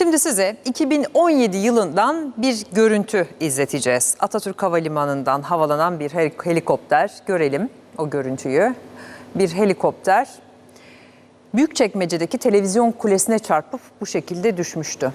Şimdi size 2017 yılından bir görüntü izleteceğiz. Atatürk Havalimanı'ndan havalanan bir hel- helikopter. Görelim o görüntüyü. Bir helikopter Büyükçekmece'deki televizyon kulesine çarpıp bu şekilde düşmüştü.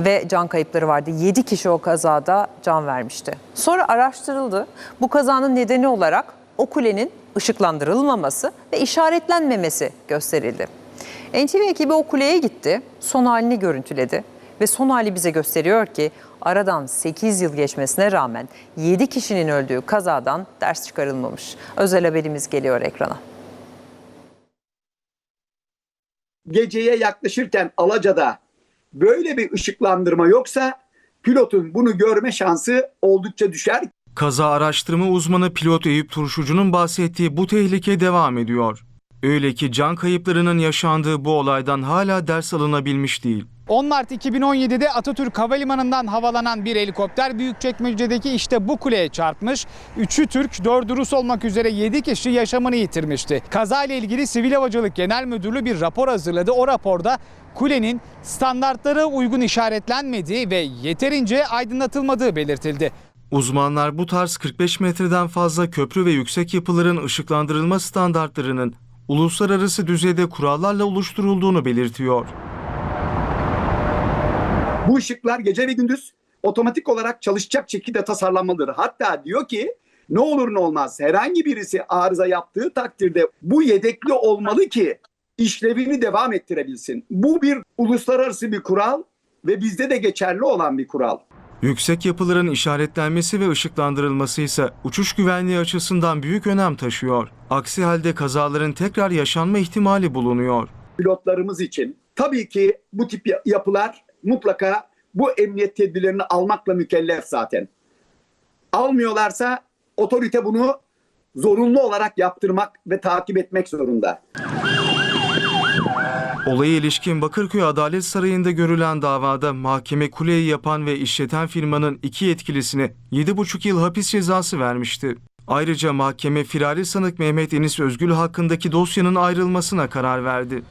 Ve can kayıpları vardı. 7 kişi o kazada can vermişti. Sonra araştırıldı. Bu kazanın nedeni olarak o kulenin ışıklandırılmaması ve işaretlenmemesi gösterildi. NTV ekibi o kuleye gitti, son halini görüntüledi ve son hali bize gösteriyor ki aradan 8 yıl geçmesine rağmen 7 kişinin öldüğü kazadan ders çıkarılmamış. Özel haberimiz geliyor ekrana. geceye yaklaşırken Alaca'da böyle bir ışıklandırma yoksa pilotun bunu görme şansı oldukça düşer. Kaza araştırma uzmanı pilot Eyüp Turşucu'nun bahsettiği bu tehlike devam ediyor. Öyle ki can kayıplarının yaşandığı bu olaydan hala ders alınabilmiş değil. 10 Mart 2017'de Atatürk Havalimanı'ndan havalanan bir helikopter Büyükçekmece'deki işte bu kuleye çarpmış. 3'ü Türk, 4'ü Rus olmak üzere 7 kişi yaşamını yitirmişti. Kazayla ilgili Sivil Havacılık Genel Müdürlüğü bir rapor hazırladı. O raporda kulenin standartlara uygun işaretlenmediği ve yeterince aydınlatılmadığı belirtildi. Uzmanlar bu tarz 45 metreden fazla köprü ve yüksek yapıların ışıklandırılma standartlarının uluslararası düzeyde kurallarla oluşturulduğunu belirtiyor. Bu ışıklar gece ve gündüz otomatik olarak çalışacak şekilde tasarlanmalıdır. Hatta diyor ki ne olur ne olmaz herhangi birisi arıza yaptığı takdirde bu yedekli olmalı ki işlevini devam ettirebilsin. Bu bir uluslararası bir kural ve bizde de geçerli olan bir kural. Yüksek yapıların işaretlenmesi ve ışıklandırılması ise uçuş güvenliği açısından büyük önem taşıyor. Aksi halde kazaların tekrar yaşanma ihtimali bulunuyor. pilotlarımız için tabii ki bu tip ya- yapılar mutlaka bu emniyet tedbirlerini almakla mükellef zaten. Almıyorlarsa otorite bunu zorunlu olarak yaptırmak ve takip etmek zorunda. Olaya ilişkin Bakırköy Adalet Sarayı'nda görülen davada mahkeme kuleyi yapan ve işleten firmanın iki yetkilisine 7,5 yıl hapis cezası vermişti. Ayrıca mahkeme firari sanık Mehmet Enis Özgül hakkındaki dosyanın ayrılmasına karar verdi.